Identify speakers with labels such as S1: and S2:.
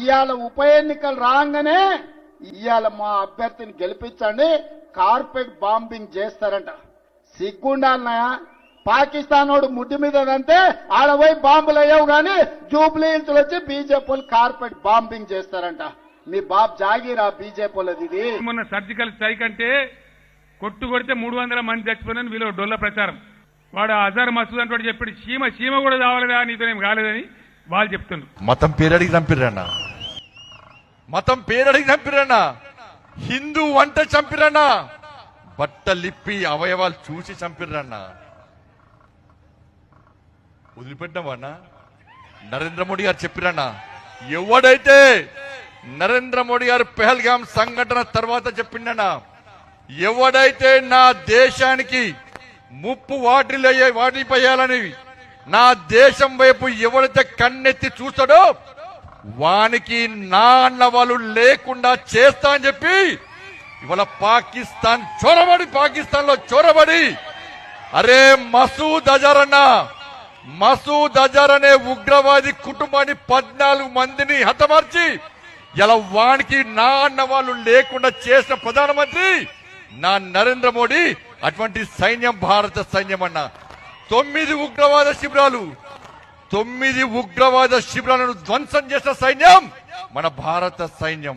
S1: ఇవాళ ఉప ఎన్నికలు రాగానే ఇవాళ మా అభ్యర్థిని గెలిపించండి. కార్పెట్ బాంబింగ్ చేస్తారంట. సిగ్గుండాలన్నాయా పాకిస్తాన్ వాడు ముడ్డి మీద అంటే ఆడపోయి బాంబులు అయ్యావు కానీ జూబ్లీ హిల్స్ వచ్చి బీజేపీ కార్పెట్ బాంబింగ్ చేస్తారంట. మీ బాబ్ జాగీరా బీజేపీ ఇది.
S2: మొన్న సర్జికల్ స్ట్రైక్ అంటే కొట్టు కొడితే మూడు వందల మంది చచ్చిపోయిన వీళ్ళు డొల్ల ప్రచారం. వాడు అజర్ మసూద్ అంటే చెప్పాడు సీమ సీమ కూడా కావాలదా నీతోనేం కాలేదని. వాళ్ళు చెప్తున్నారు
S3: మతం పేరడికి చంపిరన్నా మతం పేరడికి చంపిరన్నా హిందూ వంట చంపిరన్నా బట్టలిప్పి అవయవాలు చూసి చంపిరన్నా వదిలిపెట్టామన్నా నరేంద్ర మోడీ గారు చెప్పిరన్నా ఎవడైతే నరేంద్ర మోడీ గారు పెహల్గాం సంఘటన తర్వాత చెప్పిండనా ఎవడైతే నా దేశానికి ముప్పు వాటిల్ వాటిపోయాలని నా దేశం వైపు ఎవడైతే కన్నెత్తి చూస్తాడో వానికి నా అన్న వాళ్ళు లేకుండా చేస్తా అని చెప్పి ఇవాళ పాకిస్తాన్ చొరబడి పాకిస్తాన్లో చొరబడి. అరే మసూద్ అజర్ అన్న మసూద్ అజర్ అనే ఉగ్రవాది కుటుంబాన్ని పద్నాలుగు మందిని హతమార్చి ఇలా వానికి నా అన్న వాళ్ళు లేకుండా చేసిన ప్రధానమంత్రి నా నరేంద్ర మోడీ అటువంటి సైన్యం భారత సైన్యం అన్న. తొమ్మిది ఉగ్రవాద శిబిరాలు. తొమ్మిది ఉగ్రవాద శిబిరాలను ధ్వంసం చేసిన సైన్యం మన భారత సైన్యం.